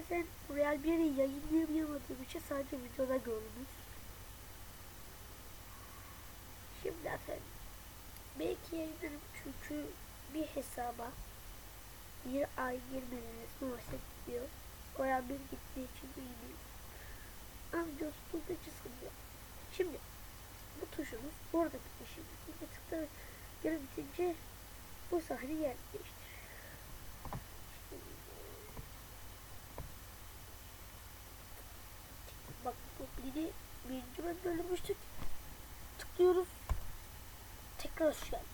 bazen Real 1'i yayınlayamadığım için sadece videoda gördünüz. Şimdi efendim belki yayınlarım çünkü bir hesaba bir ay girmeniz muhasebe diyor. Real 1 gittiği için bilmiyorum. Ama videosu için sıkıntı yok. Şimdi bu tuşumuz buradaki işimiz. Bir tıkla yarı bitince bu sahne değiştirir. Bak bu biri birinci bölümde ölmüştük. Tıklıyoruz. Tekrar hoş geldin.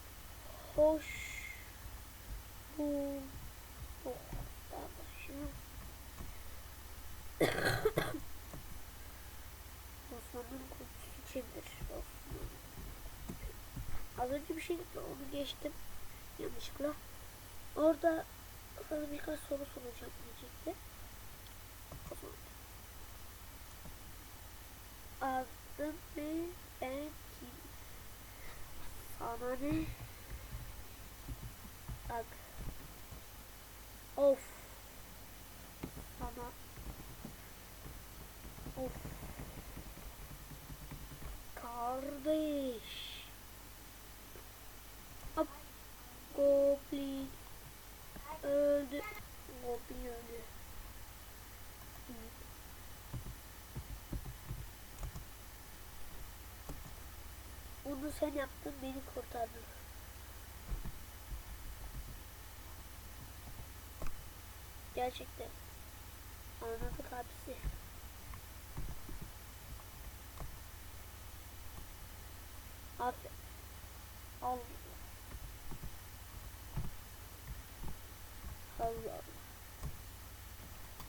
Hoş. Bu. Oh. Daha başına. Osmanlı'nın kutusu içindir. Osmanlı. Az önce bir şey gitti onu geçtim. Yanlışlıkla. Orada sana birkaç soru soracağım diyecekti. O zaman. Adım ne? Ben kim? Sana ne? Bak. Of. Onu sen yaptın beni kurtardın. Gerçekten. Anladık abisi. Aferin. Allah. Allah.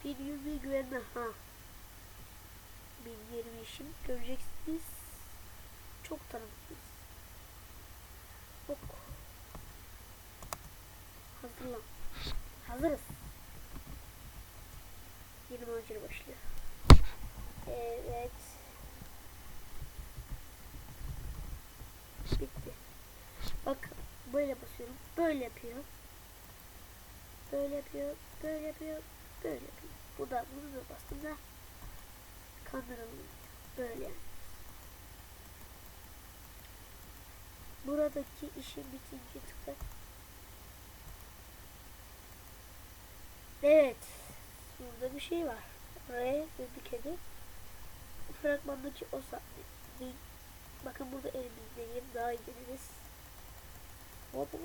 Bir yüzü güvenme ha. Bir yirmi işim göreceksiniz. Çok tanıdık. Ok. Hazırlan. Hazırız. Yeni macera başlıyor. Evet. Bitti. Bak böyle basıyorum. Böyle yapıyor. Böyle yapıyor. Böyle yapıyor. Böyle yapıyor. Bu da bunu da bastım da kandıralım. Böyle yani. Buradaki işin bitince tıkla. Evet. Burada bir şey var. R ve bir kedi. Fragmandaki o sahne. Bakın burada elimizdeyim. Daha iyi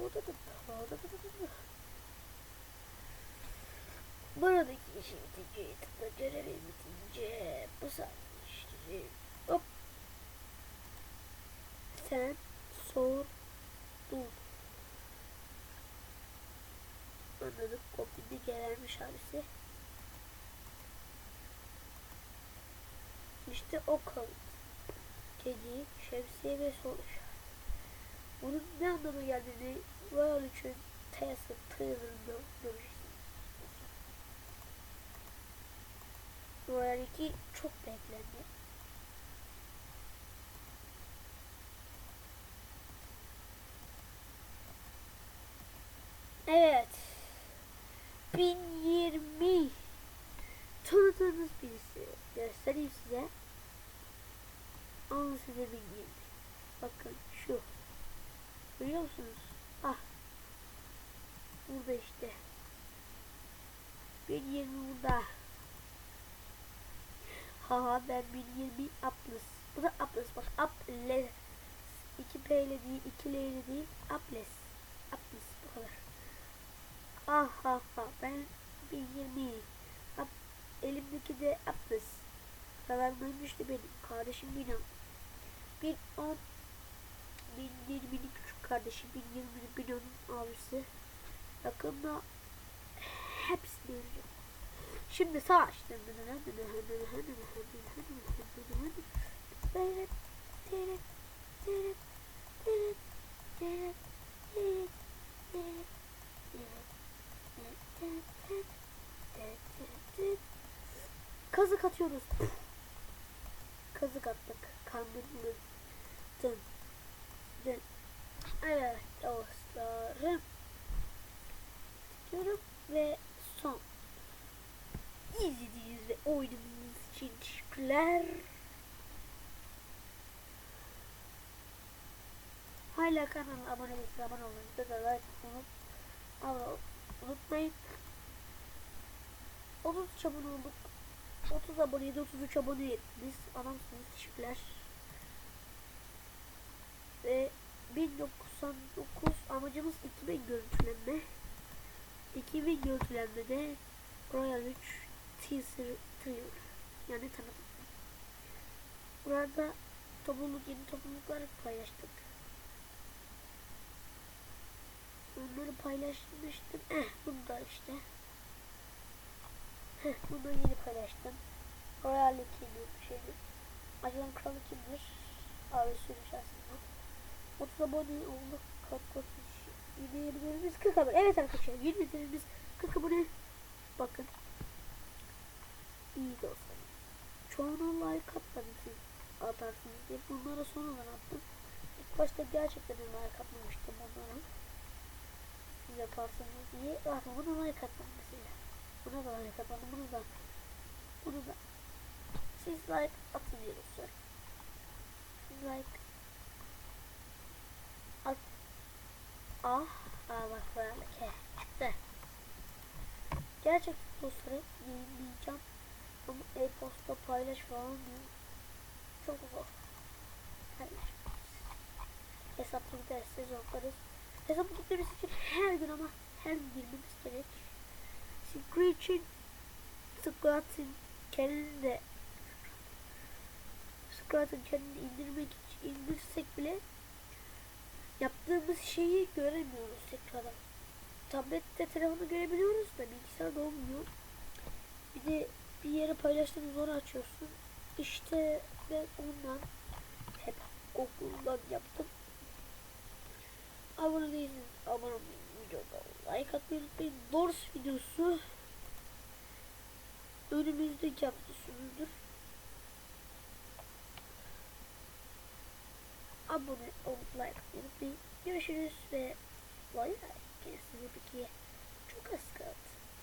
burada da. Orada da da. Buradaki işi bitince tıkla görevi bitince bu sahne işte. Hop. Sen sor dur. Anladık. Kopilde gelermiş abisi. İşte o kalın. Kedi, şemsiye ve işareti. Bunun ne anlama geldiğini için Tesla trailerında göreceksiniz. Royal 2 çok beklendi. Evet. 1020 tanıdığınız birisi. Göstereyim size. Alın size 1020. Bakın şu. Görüyor musunuz? Ah. Burada işte. 1020 burada. Haha ben 1020 Atlas. Bu da Atlas bak Atlas. 2 P ile değil 2 L ile değil Atlas. Atlas bu kadar. Ah ha ha ben 1020. Ap, elimdeki de Atlas. Kazanmaymış işte benim. Kardeşim benim. Bir on bin yirminin küçük kardeşi, bin yirminin bin onun abisi. Yakında hepsini öleceğim. Şimdi savaş. Kazık atıyoruz. Kazık attık. Kandırılır. Dın. Dın. Evet dostlarım. Diyorum ve son. izlediğiniz ve oynadığınız için teşekkürler. Hala kanala abone değilseniz abone olmayı ve de like unut- unutmayın. 30 abone olduk. 30 aboneydi 33 abone ettiniz. Adamsınız teşekkürler. Ve 1999 amacımız 2000 görüntülenme. 2000 görüntülenmede Royal 3 Teaser Trailer yani tanıtım. Burada topluluk yeni topluluklar paylaştık. Onları paylaşmıştım. Eh bunu da işte. Heh bunu yeni paylaştım. Royal 2 bir şeydi. Ajan kralı kimdir? Abi sürüş aslında. 30 abone olduk. Kalk kalk. Yine yeni 40 abone. Evet arkadaşlar yeni bölümümüz 40 abone. Bakın. İyi dostlar. Çoğuna like atmadım siz atarsınız diye. Bunlara sonradan attım. İlk başta gerçekten like atmamıştım onlara. Yaparsınız diye. Ah buna like atmadım mesela. Buna da like atmadım. Bunu da. Bunu da. Siz like atın diyoruz. Siz like at. Ah. Aa bak böyle. Ke. De. Gerçekten dostlarım yayınlayacağım. Ama e-posta paylaş falan diyor. Çok zor. Paylaş. Hesaplık derste zorlarız. Hesaplık dersi için her gün ama her gün girmemiz gerek. Screech'in Squat'ın kendini de Squat'ın kendini indirmek için indirsek bile yaptığımız şeyi göremiyoruz tekrardan. Tablette telefonu görebiliyoruz da bilgisayarda olmuyor. Bir de bir yere paylaştığınız onu açıyorsun. İşte ben ondan hep Google'dan yaptım. Abone değilseniz abone olmayı, videoda like atmayı unutmayın. Dors videosu önümüzdeki hafta sonudur. Abone olup like atmayı unutmayın. Görüşürüz ve bay bay. Kendinize çok az kaldı.